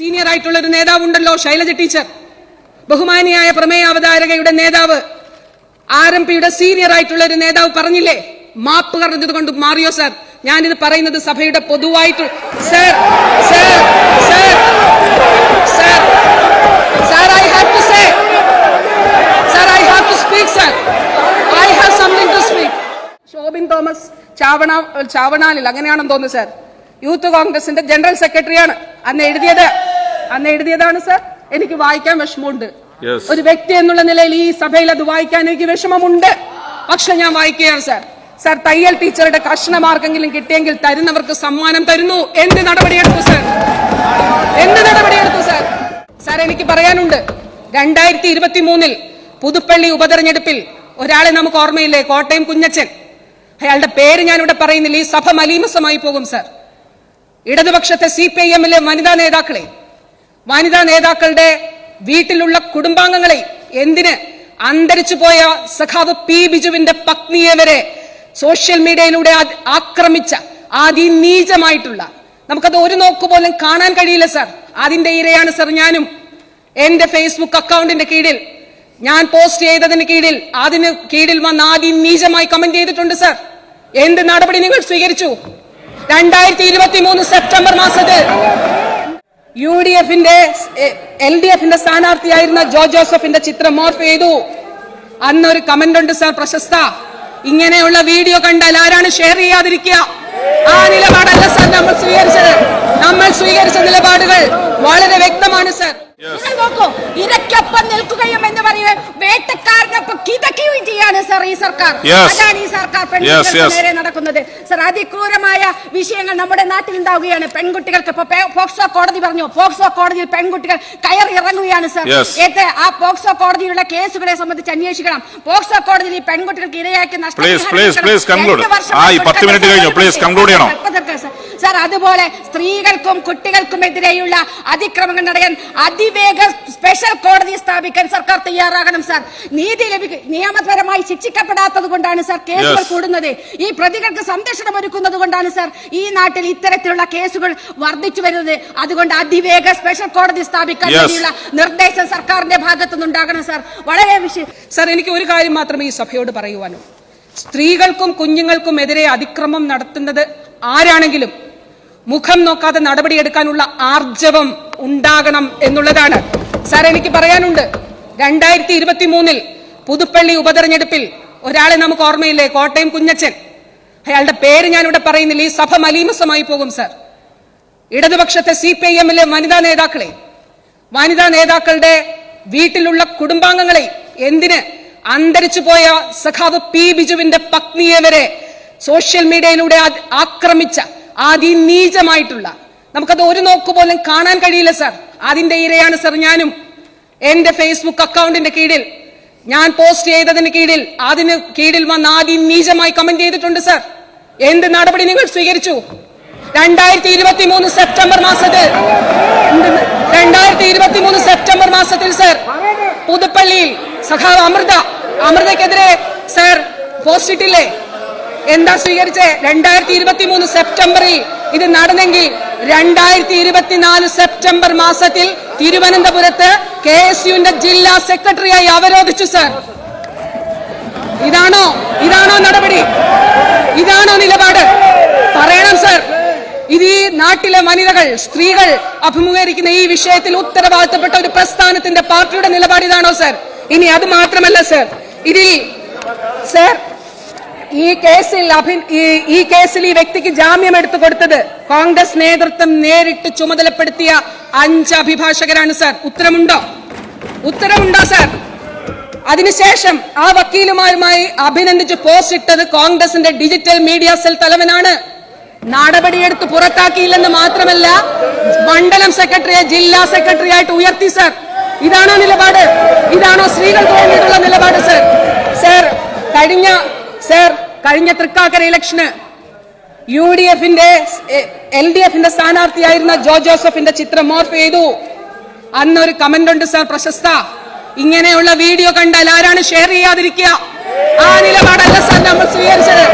Senior ആയിട്ടുള്ള ഒരു നേതാവുണ്ടല്ലോ Shailaja teacher. ബഹുമാനിയായ പ്രമേയ അവതാരകയുടെ നേതാവ്. ആർ എം പിയുടെ സീനിയർ ആയിട്ടുള്ള ഒരു നേതാവ് പറഞ്ഞില്ലേ? മാപ്പ് പറഞ്ഞത് കൊണ്ട് മാറിയോ സാർ? ഞാനിത് പറയുന്നത് സഭയുടെ പൊതുവായിട്ട് sir sir sir sir sir I have to say sir I have to speak sir. I have something to speak Shobin Thomas ചാവണ ചാവണാലിൽ അങ്ങനെയാണെന്ന് തോന്നുന്നു സാർ. യൂത്ത് കോൺഗ്രസിന്റെ ജനറൽ സെക്രട്ടറിയാണ്. അന്ന് എഴുതിയത് അന്ന് എഴുതിയതാണ് സർ എനിക്ക് വായിക്കാൻ വിഷമമുണ്ട്. ഒരു വ്യക്തി എന്നുള്ള നിലയിൽ ഈ സഭയിൽ അത് വായിക്കാൻ എനിക്ക് വിഷമമുണ്ട്. പക്ഷെ ഞാൻ വായിക്കുകയാണ് സർ. സർ തയ്യൽ ടീച്ചറുടെ കഷ്ണമാർക്കെങ്കിലും കിട്ടിയെങ്കിൽ തരുന്നവർക്ക് സമ്മാനം തരുന്നു. എന്ത് നടപടിയെടുത്തു സർ? എന്ത് നടപടിയെടുത്തു സർ? സർ എനിക്ക് പറയാനുണ്ട്. രണ്ടായിരത്തി ഇരുപത്തി മൂന്നിൽ പുതുപ്പള്ളി ഉപതെരഞ്ഞെടുപ്പിൽ ഒരാളെ നമുക്ക് ഓർമ്മയില്ലേ? കോട്ടയം കുഞ്ഞച്ചൻ. അയാളുടെ പേര് ഞാനിവിടെ പറയുന്നില്ല. ഈ സഭ മലീമസമായി പോകും സാർ. ഇടതുപക്ഷത്തെ സി പി ഐ എമ്മിലെ വനിതാ നേതാക്കളെ വനിതാ നേതാക്കളുടെ വീട്ടിലുള്ള കുടുംബാംഗങ്ങളെ എന്തിന് അന്തരിച്ചു പോയ സഖാവ് പി ബിജുവിന്റെ പത്നിയെ വരെ സോഷ്യൽ മീഡിയയിലൂടെ ആക്രമിച്ച അതിനീചമായിട്ടുള്ള നമുക്കത് ഒരു നോക്ക് പോലും കാണാൻ കഴിയില്ല സർ. അതിന്റെ ഇരയാണ് സർ ഞാനും. എന്റെ ഫേസ്ബുക്ക് അക്കൗണ്ടിന്റെ കീഴിൽ ഞാൻ പോസ്റ്റ് ചെയ്തതിന് കീഴിൽ അതിന് കീഴിൽ വന്ന് ആദ്യം അതിനീചമായി കമന്റ് ചെയ്തിട്ടുണ്ട് സർ. എന്ത് നടപടി നിങ്ങൾ സ്വീകരിച്ചു? രണ്ടായിരത്തി ഇരുപത്തി മൂന്ന് സെപ്റ്റംബർ മാസത്തിൽ യു ഡി എഫിന്റെ എൽ ഡി എഫിന്റെ സ്ഥാനാർത്ഥിയായിരുന്ന ജോ ജോസഫിന്റെ ചിത്രം മോർഫ് ചെയ്തു. അന്നൊരു കമന്റ് ഉണ്ട് സാർ പ്രശസ്ത. ഇങ്ങനെയുള്ള വീഡിയോ കണ്ടാൽ ആരാണ് ഷെയർ ചെയ്യാതിരിക്കുക? ആ നിലപാടല്ല സാർ നമ്മൾ സ്വീകരിച്ചത്. നമ്മൾ സ്വീകരിച്ച നിലപാടുകൾ വളരെ വ്യക്തമാണ് സാർ. നിങ്ങൾ നോക്കൂ ഇരക്കൊപ്പം നിൽക്കുകയും എന്ന് പറയുക വേട്ടക്കാരനൊപ്പം കിതക്കുകയും ചെയ്യാണ് സർ ഈ സർക്കാർ. അതാണ് ഈ സർക്കാർ പെൺകുട്ടികൾക്ക് നേരെ നടക്കുന്നത്. സർ അതിക്രൂരമായ വിഷയങ്ങൾ നമ്മുടെ നാട്ടിൽ ഉണ്ടാവുകയാണ്. പെൺകുട്ടികൾക്ക് ഇപ്പൊ പോക്സോ കോടതി പറഞ്ഞു. പോക്സോ കോടതിയിൽ പെൺകുട്ടികൾ കയറി ഇറങ്ങുകയാണ് സർ. ഏത്തെ ഏത് ആ പോക്സോ കോടതിയിലുള്ള കേസുകളെ സംബന്ധിച്ച് അന്വേഷിക്കണം. പോക്സോ കോടതിയിൽ ഈ പെൺകുട്ടികൾക്ക് ഇരയാക്കി ചെയ്യണം. സാർ അതുപോലെ സ്ത്രീകൾക്കും കുട്ടികൾക്കും എതിരെയുള്ള അതിക്രമങ്ങൾ നടക്കാൻ അതിവേഗ സ്പെഷ്യൽ കോടതി സ്ഥാപിക്കാൻ സർക്കാർ തയ്യാറാകണം സാർ നീതി ലഭിക്കും നിയമപരമായി ശിക്ഷിക്കപ്പെടാത്തത് കൊണ്ടാണ് സാർ കേസുകൾ കൂടുന്നത്. ഈ പ്രതികൾക്ക് സംരക്ഷണം ഒരുക്കുന്നത് കൊണ്ടാണ് സാർ ഈ നാട്ടിൽ ഇത്തരത്തിലുള്ള കേസുകൾ വർദ്ധിച്ചു വരുന്നത്. അതുകൊണ്ട് അതിവേഗ സ്പെഷ്യൽ കോടതി സ്ഥാപിക്കാൻ. വേണ്ടിയുള്ള നിർദ്ദേശം സർക്കാരിന്റെ ഭാഗത്തുനിന്നുണ്ടാകണം സാർ വളരെ വിഷയം സാർ എനിക്ക് ഒരു കാര്യം മാത്രമേ ഈ സഭയോട് പറയുവാനും. സ്ത്രീകൾക്കും കുഞ്ഞുങ്ങൾക്കും എതിരെ അതിക്രമം നടത്തുന്നത് ആരാണെങ്കിലും മുഖം നോക്കാതെ നടപടിയെടുക്കാനുള്ള ആർജവം ഉണ്ടാകണം എന്നുള്ളതാണ്. സാർ എനിക്ക് പറയാനുണ്ട്. രണ്ടായിരത്തി ഇരുപത്തി മൂന്നിൽ പുതുപ്പള്ളി ഉപതെരഞ്ഞെടുപ്പിൽ ഒരാളെ നമുക്ക് ഓർമ്മയില്ലേ? കോട്ടയം കുഞ്ഞച്ചൻ. അയാളുടെ പേര് ഞാനിവിടെ പറയുന്നില്ല. ഈ സഭ മലീമസമായി പോകും സാർ. ഇടതുപക്ഷത്തെ സി പി ഐ എമ്മിലെ വനിതാ നേതാക്കളെ വനിതാ നേതാക്കളുടെ വീട്ടിലുള്ള കുടുംബാംഗങ്ങളെ എന്തിന് അന്തരിച്ചു പോയ സഖാവ് പി ബിജുവിന്റെ പത്നിയെ വരെ സോഷ്യൽ മീഡിയയിലൂടെ ആക്രമിച്ച അതിനീചമായിട്ടുള്ള നമുക്കത് ഒരു നോക്ക് പോലും കാണാൻ കഴിയില്ല സാർ. അതിന്റെ ഇരയാണ് സാർ ഞാനും. എന്റെ ഫേസ്ബുക്ക് അക്കൗണ്ടിന്റെ കീഴിൽ ഞാൻ പോസ്റ്റ് ചെയ്തതിന് കീഴിൽ അതിന് കീഴിൽ വന്ന് ആദ്യം നീചമായി കമന്റ് ചെയ്തിട്ടുണ്ട് സാർ. എന്ത് നടപടി നിങ്ങൾ സ്വീകരിച്ചു? രണ്ടായിരത്തി ഇരുപത്തി മൂന്ന് സെപ്റ്റംബർ മാസത്തിൽ രണ്ടായിരത്തി ഇരുപത്തി മൂന്ന് സെപ്റ്റംബർ മാസത്തിൽ സർ പുതുപ്പള്ളിയിൽ സഖാവ് അമൃത അമൃതക്കെതിരെ സർ പോസ്റ്റ് ഇട്ടില്ലേ? എന്താ സ്വീകരിച്ചേ? രണ്ടായിരത്തി ഇരുപത്തി മൂന്ന് സെപ്റ്റംബറിൽ ഇത് നടന്നെങ്കിൽ രണ്ടായിരത്തി ഇരുപത്തിനാല് സെപ്റ്റംബർ മാസത്തിൽ തിരുവനന്തപുരത്ത് കെ എസ് യുവിന്റെ ജില്ലാ സെക്രട്ടറിയായി അവരോധിച്ചു സർ. ഇതാണോ ഇതാണോ നടപടി? ഇതാണോ നിലപാട്? പറയണം സർ. ഇത് ഈ നാട്ടിലെ വനിതകൾ സ്ത്രീകൾ അഭിമുഖീകരിക്കുന്ന ഈ വിഷയത്തിൽ ഉത്തരവാദിത്തപ്പെട്ട ഒരു പ്രസ്ഥാനത്തിന്റെ പാർട്ടിയുടെ നിലപാട് ഇതാണോ സർ? ഇനി അത് മാത്രമല്ല സർ. ഇതിൽ സർ ഈ കേസിൽ അഭി ഈ- കേസിൽ ഈ വ്യക്തിക്ക് ജാമ്യം എടുത്തു കൊടുത്തത് കോൺഗ്രസ് നേതൃത്വം നേരിട്ട് ചുമതലപ്പെടുത്തിയ അഞ്ച് അഭിഭാഷകരാണ് സാർ. ഉത്തരമുണ്ടോ? ഉത്തരമുണ്ടോ സാർ? അതിനുശേഷം ആ വക്കീലുമാരുമായി അഭിനന്ദിച്ച് പോസ്റ്റ് ഇട്ടത് കോൺഗ്രസിന്റെ ഡിജിറ്റൽ മീഡിയ സെൽ തലവനാണ്. നടപടിയെടുത്ത് പുറത്താക്കിയില്ലെന്ന് മാത്രമല്ല മണ്ഡലം സെക്രട്ടറിയെ ജില്ലാ സെക്രട്ടറി ആയിട്ട് ഉയർത്തി സർ. ഇതാണോ നിലപാട്? ഇതാണോ സ്ത്രീകൾ തോന്നിയിട്ടുള്ള നിലപാട് സർ? സർ കഴിഞ്ഞ സർ കഴിഞ്ഞ തൃക്കാക്കര ഇലക്ഷന് യു ഡി എഫിന്റെ എൽ ഡി എഫിന്റെ സ്ഥാനാർത്ഥിയായിരുന്ന ജോ ജോസഫിന്റെ ചിത്രം മോർഫ് ചെയ്തു. അന്നൊരു കമന്റ് ഉണ്ട് സാർ പ്രശസ്ത. ഇങ്ങനെയുള്ള വീഡിയോ കണ്ടാൽ ആരാണ് ഷെയർ ചെയ്യാതിരിക്കുക? ആ നിലപാടല്ല സാർ നമ്മൾ സ്വീകരിച്ചത്.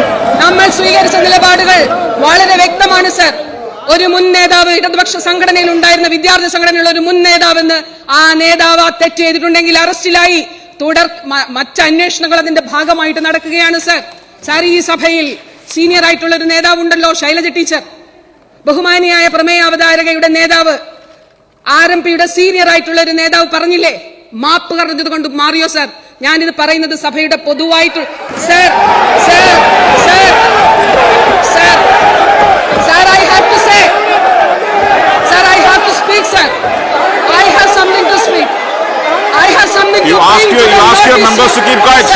നമ്മൾ സ്വീകരിച്ച നിലപാടുകൾ വളരെ വ്യക്തമാണ് സർ ഒരു മുൻ നേതാവ് ഇടതുപക്ഷ സംഘടനയിൽ ഉണ്ടായിരുന്ന വിദ്യാർത്ഥി സംഘടനയുള്ള ഒരു മുൻ നേതാവെന്ന് ആ നേതാവ് തെറ്റ് ചെയ്തിട്ടുണ്ടെങ്കിൽ അറസ്റ്റിലായി തുടർ മറ്റന്വേഷണങ്ങൾ അതിന്റെ ഭാഗമായിട്ട് നടക്കുകയാണ് സർ സാർ ഈ സഭയിൽ സീനിയർ ആയിട്ടുള്ള ഒരു നേതാവുണ്ടല്ലോ ശൈലജ ടീച്ചർ. ബഹുമാനിയായ പ്രമേയ അവതാരകയുടെ നേതാവ് ആർ എം പിയുടെ സീനിയർ ആയിട്ടുള്ള ഒരു നേതാവ് പറഞ്ഞില്ലേ? മാപ്പ് പറഞ്ഞത് മാറിയോ സർ ഞാനിത് പറയുന്നത് സഭയുടെ പൊതുവായിട്ട് sir sir sir sir I have to say sir I have to speak sir I have something to speak I have something You to ask bring your- members to keep quiet.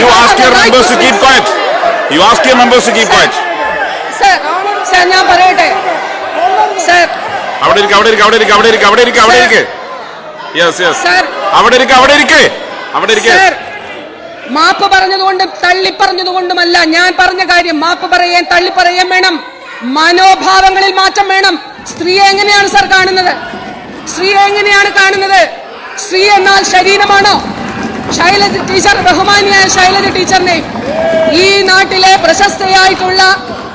You I ask your members to keep quiet. You ask your members to keep quiet. Sir, sir, ഞാൻ പറയട്ടെ? Sir അവിടെ ഇരിക്ക് അവിടെ ഇരിക്ക് അവിടെ ഇരിക്ക് അവിടെ ഇരിക്ക് അവിടെ ഇരിക്ക് അവിടെ ഇരിക്ക്. Yes yes Sir. അവിടെ ഇരിക്ക് അവിടെ ഇരിക്ക്. അവിടെ ഇരിക്ക്. സർ മാപ്പ് പറഞ്ഞതുകൊണ്ടും തള്ളി പറഞ്ഞതുകൊണ്ടുമല്ല ഞാൻ പറഞ്ഞ കാര്യം. മാപ്പ് പറയാൻ തള്ളി പറയാൻ വേണം. മനോഭാവങ്ങളിൽ മാറ്റം വേണം. സ്ത്രീയെ എങ്ങനെയാണ് സർ കാണുന്നത്? സ്ത്രീയെ എങ്ങനെയാണ് കാണുന്നത്? സ്ത്രീ എന്നാൽ ശരീരമാണോ? ശൈലജ ടീച്ചർ ബഹുമാനിയായ ശൈലജ ടീച്ചറിനെ ഈ നാട്ടിലെ പ്രശസ്തയായിട്ടുള്ള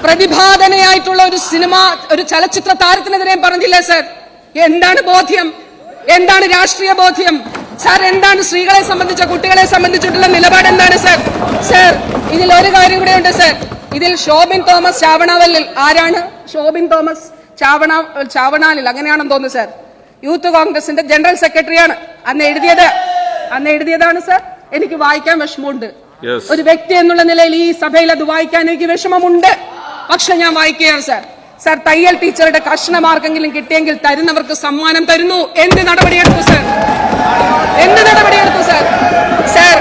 പ്രതിഭാതനയായിട്ടുള്ള ഒരു സിനിമ ഒരു ചലച്ചിത്ര താരത്തിനെതിരെ പറഞ്ഞില്ലേ സർ? എന്താണ് ബോധ്യം? എന്താണ് രാഷ്ട്രീയ ബോധ്യം? സാർ എന്താണ് സ്ത്രീകളെ സംബന്ധിച്ച കുട്ടികളെ സംബന്ധിച്ചിട്ടുള്ള നിലപാട് എന്താണ് സർ? സർ ഇതിൽ ഒരു കാര്യം കൂടെ ഉണ്ട് സർ. ഇതിൽ ഷോബിൻ തോമസ് ചാവണാവലിൽ ആരാണ്? ഷോബിൻ തോമസ് ചാവണ ചാവണാലിൽ അങ്ങനെയാണെന്ന് തോന്നുന്നു സർ. യൂത്ത് കോൺഗ്രസിന്റെ ജനറൽ സെക്രട്ടറിയാണ് അന്ന് എഴുതിയത്. അന്ന് എഴുതിയതാണ് സർ. എനിക്ക് വായിക്കാൻ വിഷമമുണ്ട്. ഒരു വ്യക്തി എന്നുള്ള നിലയിൽ ഈ സഭയിൽ അത് വായിക്കാൻ എനിക്ക് വിഷമമുണ്ട്. പക്ഷെ ഞാൻ വായിക്കുകയാണ് സർ. സർ തയ്യൽ ടീച്ചറുടെ കഷ്ണമാർക്കെങ്കിലും കിട്ടിയെങ്കിൽ തരുന്നവർക്ക് സമ്മാനം തരുന്നു. എന്ത് നടപടിയെടുത്തു സർ? എന്ത് നടപടിയെടുത്തു സർ? സർ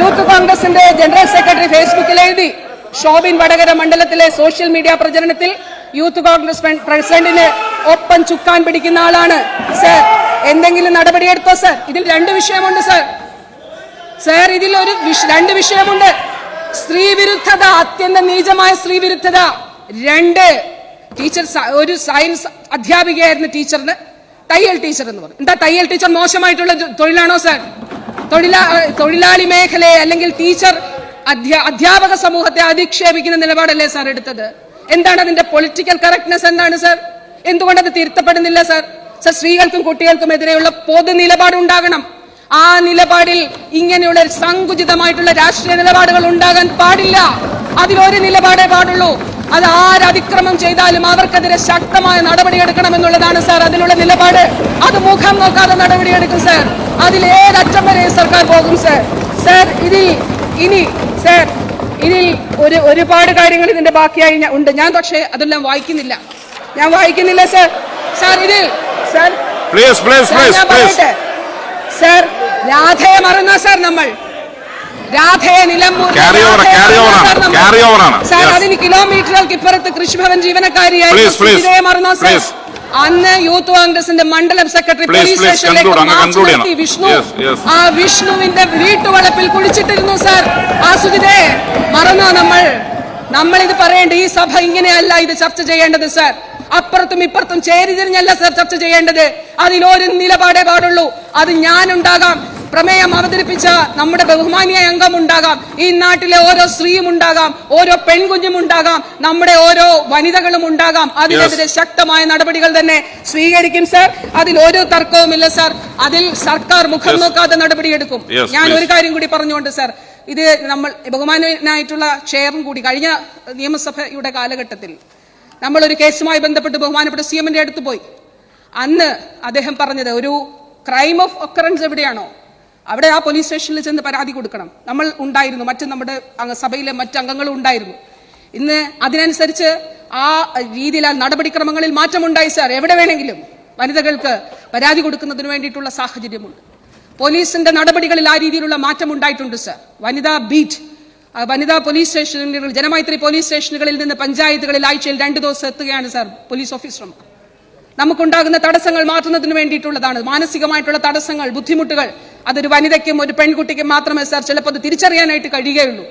യൂത്ത് കോൺഗ്രസിന്റെ ജനറൽ സെക്രട്ടറി ഫേസ്ബുക്കിൽ എഴുതി ഷോബിൻ വടകര മണ്ഡലത്തിലെ സോഷ്യൽ മീഡിയ പ്രചരണത്തിൽ യൂത്ത് കോൺഗ്രസ് പ്ര- പ്രസിഡന്റിന് ഒപ്പം ചുക്കാൻ പിടിക്കുന്ന ആളാണ് സർ. എന്തെങ്കിലും നടപടിയെടുത്തോ സർ? ഇതിൽ രണ്ട് വിഷയമുണ്ട് സർ. സർ ഇതിൽ ഒരു രണ്ട് വിഷയമുണ്ട്. സ്ത്രീ വിരുദ്ധത അത്യന്തം നീചമായ സ്ത്രീ വിരുദ്ധത രണ്ട് ടീച്ചർ ഒരു സയൻസ് അധ്യാപികയായിരുന്നു ടീച്ചറിന് തയ്യൽ ടീച്ചർ എന്ന് പറയും എന്താ തയ്യൽ ടീച്ചർ മോശമായിട്ടുള്ള തൊഴിലാണോ സർ? തൊഴിലാ തൊഴിലാളി മേഖലയെ അല്ലെങ്കിൽ ടീച്ചർ അധ്യാപക സമൂഹത്തെ അധിക്ഷേപിക്കുന്ന നിലപാടല്ലേ സാർ എടുത്തത്? എന്താണ് അതിന്റെ പൊളിറ്റിക്കൽ കറക്റ്റ്നെസ് എന്താണ് സർ? എന്തുകൊണ്ട് അത് തിരുത്തപ്പെടുന്നില്ല സർ? സർ സ്ത്രീകൾക്കും കുട്ടികൾക്കും എതിരെയുള്ള പൊതു നിലപാടുണ്ടാകണം ആ നിലപാടിൽ ഇങ്ങനെയുള്ള സങ്കുചിതമായിട്ടുള്ള രാഷ്ട്രീയ നിലപാടുകൾ ഉണ്ടാകാൻ പാടില്ല. അതിലൊരു നിലപാടേ പാടുള്ളൂ. അത് ആരതിക്രമം ചെയ്താലും അവർക്കെതിരെ ശക്തമായ നടപടിയെടുക്കണം എന്നുള്ളതാണ് സാർ അതിലുള്ള നിലപാട്. അത് മുഖം നോക്കാതെ നടപടിയെടുക്കും സാർ. അതിൽ ഏതറ്റം വരെ സർക്കാർ പോകും സാർ. സാർ ഇതിൽ ഇനി സാർ ഇതിൽ ഒരു ഒരുപാട് കാര്യങ്ങൾ ഇതിന്റെ ബാക്കിയായി ഉണ്ട്. ഞാൻ പക്ഷേ അതെല്ലാം വായിക്കുന്നില്ല. ഞാൻ വായിക്കുന്നില്ല സാർ. സാർ ഇതിൽ sir. Please please please please sir രാധയെ മറന്ന സർ നമ്മൾ. രാധയെ നിലമ്പൂർ. സാർ. അതിന് കിലോമീറ്ററുകൾക്ക് ഇപ്പുറത്ത് കൃഷിഭവൻ ജീവനക്കാരിയായി മറന്നോ സർ. അന്ന് യൂത്ത് കോൺഗ്രസിന്റെ മണ്ഡലം സെക്രട്ടറി പോലീസ് സ്റ്റേഷനിലേക്ക് മാർച്ച് നടത്തി. വിഷ്ണു. ആ വിഷ്ണുവിന്റെ വീട്ടുവളപ്പിൽ കുളിച്ചിട്ടിരുന്നു സർ. ആ സുജിതയെ മറന്നോ നമ്മൾ. നമ്മൾ ഇത് പറയേണ്ട ഈ സഭ ഇങ്ങനെയല്ല ഇത് ചർച്ച ചെയ്യേണ്ടത് സർ. അപ്പുറത്തും ഇപ്പുറത്തും ചേരി തിരിഞ്ഞല്ല സർ ചർച്ച ചെയ്യേണ്ടത്. അതിലൊരു നിലപാടേ പാടുള്ളൂ. അത് ഞാനുണ്ടാകാം. പ്രമേയം അവതരിപ്പിച്ച നമ്മുടെ ബഹുമാനിയായ അംഗം ഉണ്ടാകാം ഈ നാട്ടിലെ ഓരോ സ്ത്രീയും ഉണ്ടാകാം. ഓരോ പെൺകുഞ്ഞും ഉണ്ടാകാം. നമ്മുടെ ഓരോ വനിതകളും ഉണ്ടാകാം. അതിനെതിരെ ശക്തമായ നടപടികൾ തന്നെ സ്വീകരിക്കും സർ. അതിൽ ഒരു തർക്കവുമില്ല സർ. അതിൽ സർക്കാർ മുഖം നോക്കാതെ നടപടിയെടുക്കും എടുക്കും. ഞാൻ ഒരു കാര്യം കൂടി പറഞ്ഞുകൊണ്ട് സർ. ഇത് നമ്മൾ ബഹുമാനായിട്ടുള്ള ചെയറും കൂടി കഴിഞ്ഞ നിയമസഭയുടെ കാലഘട്ടത്തിൽ നമ്മൾ ഒരു കേസുമായി ബന്ധപ്പെട്ട് ബഹുമാനപ്പെട്ട സി എമ്മിന്റെ അടുത്ത് പോയി. അന്ന് അദ്ദേഹം പറഞ്ഞത് ഒരു ക്രൈം ഓഫ് ഒക്കറൻസ് എവിടെയാണോ അവിടെ ആ പോലീസ് സ്റ്റേഷനിൽ ചെന്ന് പരാതി കൊടുക്കണം. നമ്മൾ ഉണ്ടായിരുന്നു മറ്റ് നമ്മുടെ സഭയിലെ മറ്റ് അംഗങ്ങളും ഉണ്ടായിരുന്നു. ഇന്ന് അതിനനുസരിച്ച് ആ രീതിയിൽ ആ നടപടിക്രമങ്ങളിൽ മാറ്റമുണ്ടായി സാർ. എവിടെ വേണമെങ്കിലും വനിതകൾക്ക് പരാതി കൊടുക്കുന്നതിന് വേണ്ടിയിട്ടുള്ള സാഹചര്യമുണ്ട്. പോലീസിന്റെ നടപടികളിൽ ആ രീതിയിലുള്ള മാറ്റം ഉണ്ടായിട്ടുണ്ട് സാർ. വനിതാ ബീറ്റ് വനിതാ പോലീസ് സ്റ്റേഷനുകൾ ജനമൈത്രി പോലീസ് സ്റ്റേഷനുകളിൽ നിന്ന് പഞ്ചായത്തുകളിൽ ആഴ്ചയിൽ രണ്ട് ദിവസം എത്തുകയാണ് സാർ പോലീസ് ഓഫീസർമാർ നമുക്കുണ്ടാകുന്ന തടസ്സങ്ങൾ മാറ്റുന്നതിന് വേണ്ടിയിട്ടുള്ളതാണ്. മാനസികമായിട്ടുള്ള തടസ്സങ്ങൾ ബുദ്ധിമുട്ടുകൾ അതൊരു വനിതയ്ക്കും ഒരു പെൺകുട്ടിക്കും മാത്രമേ സാർ ചിലപ്പോൾ അത് തിരിച്ചറിയാനായിട്ട് കഴിയുകയുള്ളൂ.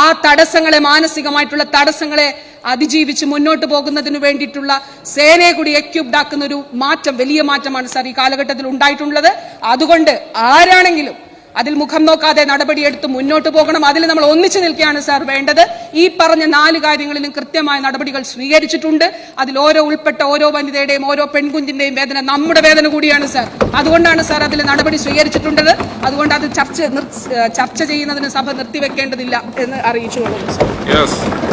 ആ തടസ്സങ്ങളെ മാനസികമായിട്ടുള്ള തടസ്സങ്ങളെ അതിജീവിച്ച് മുന്നോട്ട് പോകുന്നതിന് വേണ്ടിയിട്ടുള്ള സേനയെ കൂടി എക്യുപ്ഡ് ആക്കുന്ന ഒരു മാറ്റം വലിയ മാറ്റമാണ് സാർ ഈ കാലഘട്ടത്തിൽ ഉണ്ടായിട്ടുള്ളത്. അതുകൊണ്ട് ആരാണെങ്കിലും അതിൽ മുഖം നോക്കാതെ നടപടിയെടുത്ത് മുന്നോട്ട് പോകണം. അതിൽ നമ്മൾ ഒന്നിച്ചു നിൽക്കുകയാണ് സാർ വേണ്ടത്. ഈ പറഞ്ഞ നാല് കാര്യങ്ങളിലും കൃത്യമായ നടപടികൾ സ്വീകരിച്ചിട്ടുണ്ട്. അതിൽ ഓരോ ഉൾപ്പെട്ട ഓരോ വനിതയുടെയും ഓരോ പെൺകുഞ്ഞിന്റെയും വേദന നമ്മുടെ വേദന കൂടിയാണ് സാർ. അതുകൊണ്ടാണ് സാർ അതിൽ നടപടി സ്വീകരിച്ചിട്ടുണ്ടത് അതുകൊണ്ട് അത് ചർച്ച ചർച്ച ചെയ്യുന്നതിന് സഭ നിർത്തിവെക്കേണ്ടതില്ല എന്ന് അറിയിച്ചു കൊള്ളുന്നു